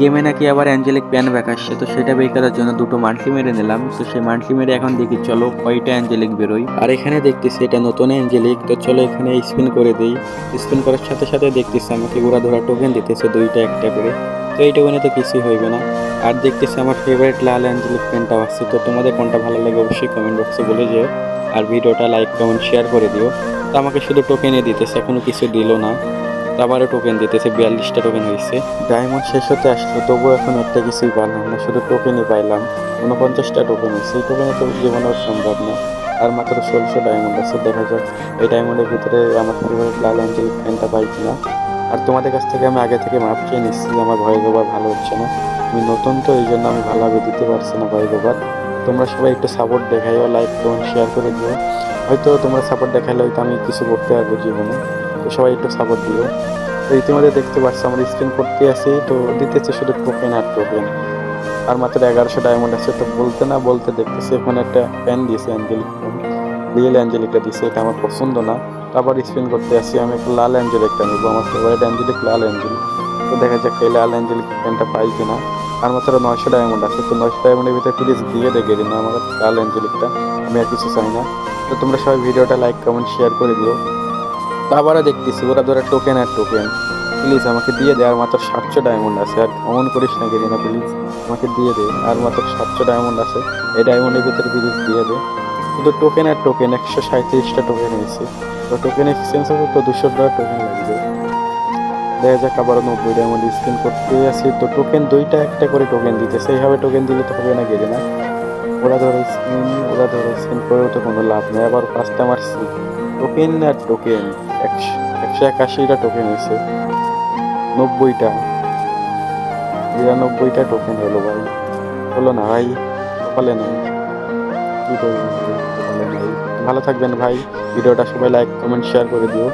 গেমে নাকি আবার অ্যাঞ্জেলিক প্যান ব্যাক আসছে তো সেটা বের করার জন্য দুটো মান্টলি মেরে নিলাম। তো সেই মান্টলি মেরে এখন দেখি, চলো কয়টা অ্যাঞ্জেলিক বেরোয়। আর এখানে দেখতেছি এটা নতুন অ্যাঞ্জেলিক, তো চলো এখানে স্পিন করে দিই। স্পিন করার সাথে সাথে দেখতেছি আমাকে ঘোরা ধরা টোকেন দিতেছে দুইটা একটা করে। তো এই টোকেনে তো কিছুই হইবে না। আর দেখতেছি আমার ফেভারিট লাল অ্যাঞ্জেলিক পেনটাও আসছে তো তোমাদের কোনটা ভালো লাগে অবশ্যই কমেন্ট বক্সে বলে যেও। আর ভিডিওটা লাইক কমেন্ট শেয়ার করে দিও। তো আমাকে শুধু টোকেনে দিতেছে, এখনও কিছু দিল না। আবারও টোকেন দিতেছে, বিয়াল্লিশটা টোকেন হয়েছে ডায়মন্ড শেষ হতে আসলো, তবুও এখন একটা কিছুই পারলাম না, শুধু টোকেনই পাইলাম। উনপঞ্চাশটা টোকেন হয়েছে এই টোকেনে তো জীবনেও সম্ভব না। আর মাত্র ষোলোশো ডায়মন্ড আছে, দেখা যাক এই ডায়মন্ডের ভিতরে আমার ফেভারিট লাল অ্যাঞ্জেলিক পেনটা পাই কিনা। আর তোমাদের কাছ থেকে আমি আগে থেকে মাপ চেয়ে নিচ্ছি, আমার ভয় গোবার ভালো হচ্ছে না। আমি নতুন তো, এই জন্য আমি ভালোভাবে দিতে পারছি না ভয় গোবার। তোমরা সবাই একটু সাপোর্ট দেখাইও লাইক কমেন্ট শেয়ার করে দিও। হয়তো তোমরা সাপোর্ট দেখাইলে হয়তো আমি কিছু করতে পারব জীবনে। তো সবাই একটু সাপোর্ট দিও। তো ইতিমধ্যে দেখতে পাচ্ছ আমরা স্ক্রিন করতে আসি তো দিতেছে শুধু টোকেন আর টোকেন আর মাত্র এগারোশো ডায়মন্ড আছে, তো বলতে না বলতে দেখতেছি এখানে একটা প্যান দিয়েছে অ্যাঞ্জেলিক রিয়েল অ্যাঞ্জেলিকটা দিয়েছে, এটা আমার পছন্দ না। তো আবার স্পিন করতে আসি আমি একটা লাল অ্যাঞ্জেলিকটা নেব, আমার ফেভারিট অ্যাঞ্জেলিক লাল অ্যাঞ্জেলিক তো দেখা যাক এই লাল অ্যাঞ্জেলিক প্যানটা পাই কিনা। আর মাত্র নয়শো ডায়মন্ড আছে, তো নয়শো ডায়মন্ডের ভিতরে প্লিজ দিয়ে দেখে দিন আমার লাল অ্যাঞ্জেলিকটা আমি আর কিছু চাই না। তো তোমরা সবাই ভিডিওটা লাইক কমেন্ট শেয়ার করে দিও। আবারও দেখতেছি, ওরা ধরে টোকেন আর টোকেন প্লিজ আমাকে দিয়ে দে, আর মাত্র সাতশো ডায়মন্ড আছে, আর অমন করিস না গেলি না প্লিজ আমাকে দিয়ে দে, আর মাত্র সাতশো ডায়মন্ড আছে। এই ডায়মন্ডের ভিতরে প্লিজ দিয়ে দে। শুধু টোকেন আর টোকেন একশো সাঁত্রিশটা টোকেন হয়েছে তো টোকেন এক্সচেঞ্জ হবে তো দুশো টাকা টোকেন লাগবে। দেখা যাক আবার নব্বই ডায়মন্ড স্পিন করতে আসি তো টোকেন দুইটা, একটা করে টোকেন দিতেছে। এইভাবে টোকেন দিলে তো হবে না গেলে না ওরা ধরো স্পিন ওরা ধরো স্পিন করেও তো কোনো লাভ নেই। আবার পাঁচটা মারছি টোকেন আর টোকেন একশো একশো একাশিটা টোকেন হয়েছে। নব্বইটা। বিরানব্বইটা টোকেন হলো ভাই। হলো না ভাই? কপালে নাই। কি করব? ভালো থাকবেন ভাই। ভিডিওটা সবাই লাইক কমেন্ট শেয়ার করে দিও।